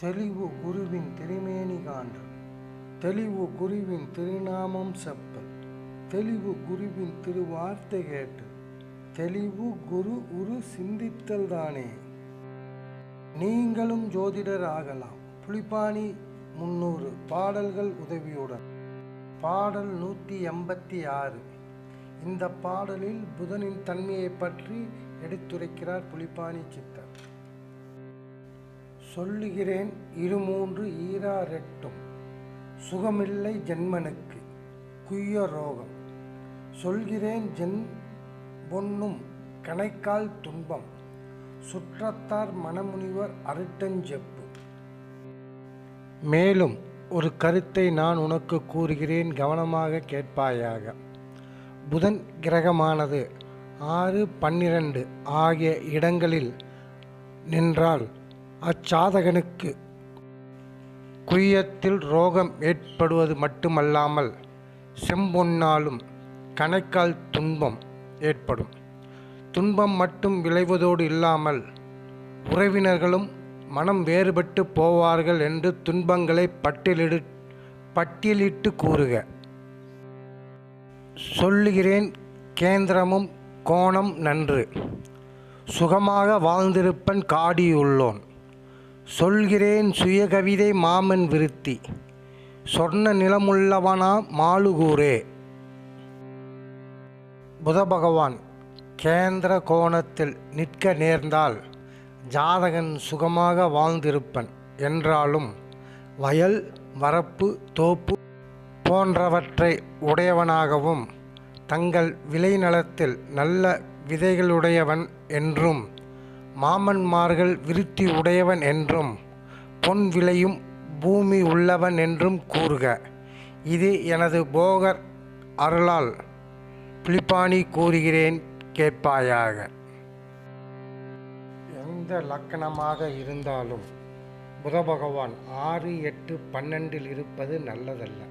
தெளிவு குருவின் திருமேனி காண்டல் தெளிவு குருவின் திருநாமம் செப்பல் தெளிவு குருவின் திருவார்த்தை கேட்டு. தெளிவு குரு உரு சிந்தித்தல் தானே. நீங்களும் ஜோதிடர் ஆகலாம். புலிப்பாணி முன்னூறு பாடல்கள் உதவியுடன். பாடல் நூற்றி எண்பத்தி ஆறு. இந்த பாடலில் புதனின் தன்மையை பற்றி எடுத்துரைக்கிறார் புலிப்பாணி சித்தர். சொல்லுகிறேன் இருமூன்று ஈராரெட்டும் சுகமில்லை ஜென்மனுக்கு. குய்ய ரோகம். சொல்கிறேன் ஜென் பொன்னும் கணைக்கால் துன்பம். சுற்றத்தார் மனமுனிவர் அருட்டஞ்செப்பு. மேலும் ஒரு கருத்தை நான் உனக்கு கூறுகிறேன் கவனமாக கேட்பாயாக. புதன் கிரகமானது ஆறு பன்னிரண்டு ஆகிய இடங்களில் நின்றால் அச்சாதகனுக்கு. குய்யத்தில் ரோகம் ஏற்படுவது மட்டுமல்லாமல் செம்பொன்னாலும் கணைக்கால் துன்பம் ஏற்படும். துன்பம் மட்டும் விளைவதோடு இல்லாமல் உறவினர்களும் மனம் வேறுபட்டு போவார்கள் என்று துன்பங்களை பட்டியலிடு பட்டியலிட்டு கூறுக. சொல்லுகிறேன் கேந்திரமும் கோணம் நன்று. சுகமாக வாழ்ந்திருப்பன் காடியுள்ளோன். சொல்கிறேன் சுயகவிதை மாமன் விருத்தி. சொன்ன நிலமுள்ளவனா மாலுகூரே புத பகவான் கேந்திர கோணத்தில் நிற்க நேர்ந்தால் ஜாதகன் சுகமாக வாழ்ந்திருப்பன் என்றாலும் வயல் வரப்பு தோப்பு போன்றவற்றை உடையவனாகவும் தங்கள் விளைநிலத்தில் நல்ல விதைகளுடையவன் என்றும் மாமன்மார்கள் விருத்தி உடையவன் என்றும் பொன் விளையும் பூமி உள்ளவன் என்றும் கூறுக. இது எனது போகர் அருளால் பிலிப்பாணி கூறுகிறேன் கேட்பாயாக. எந்த லக்கணமாக இருந்தாலும் புத பகவான் ஆறு எட்டு பன்னெண்டில் இருப்பது நல்லதல்ல.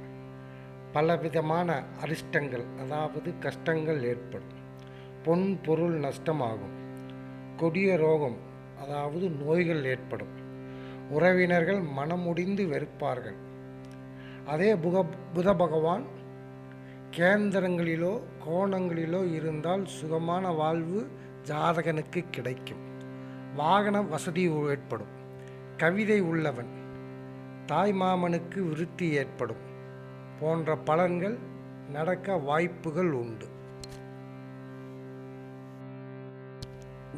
பலவிதமான அரிஷ்டங்கள் அதாவது கஷ்டங்கள் ஏற்படும். பொன் பொருள் நஷ்டமாகும். கொடிய ரோகம் அதாவது நோய்கள் ஏற்படும். உறவினர்கள் மனமுடிந்து வெறுப்பார்கள். அதே புக புத பகவான் கேந்திரங்களிலோ கோணங்களிலோ இருந்தால் சுகமான வாழ்வு ஜாதகனுக்கு கிடைக்கும். வாகன வசதி ஏற்படும். கவிதை உள்ளவன் தாய்மாமனுக்கு விருத்தி ஏற்படும் போன்ற பலன்கள் நடக்க வாய்ப்புகள் உண்டு.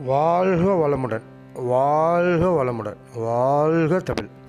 வாழ்க வளமுடன் வாழ்க வளமுடன் வாழ்க தமிழ்.